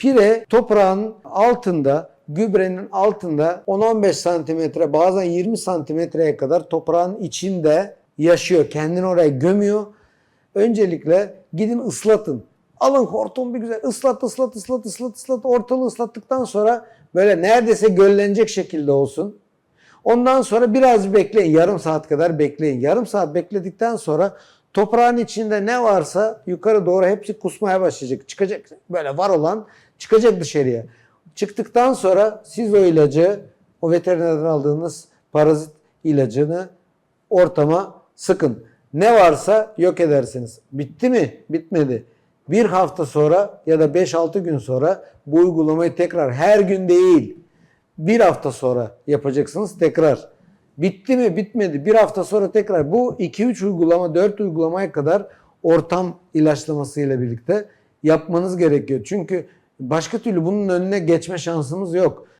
Pire toprağın altında, gübrenin altında 10-15 santimetre bazen 20 santimetreye kadar toprağın içinde yaşıyor. Kendini oraya gömüyor. Öncelikle gidin ıslatın. Alın hortum bir güzel ıslat ıslat ıslat ıslat ıslat ortalığı ıslattıktan sonra böyle neredeyse göllenecek şekilde olsun. Ondan sonra biraz bekleyin. Yarım saat kadar bekleyin. Yarım saat bekledikten sonra toprağın içinde ne varsa yukarı doğru hepsi kusmaya başlayacak. Çıkacak böyle var olan çıkacak dışarıya. Çıktıktan sonra siz o ilacı o veterinerden aldığınız parazit ilacını ortama sıkın. Ne varsa yok edersiniz. Bitti mi? Bitmedi. Bir hafta sonra ya da 5-6 gün sonra bu uygulamayı tekrar her gün değil bir hafta sonra yapacaksınız tekrar. Bitti mi? Bitmedi. Bir hafta sonra tekrar. Bu 2-3 uygulama, 4 uygulamaya kadar ortam ilaçlamasıyla birlikte yapmanız gerekiyor. Çünkü başka türlü bunun önüne geçme şansımız yok.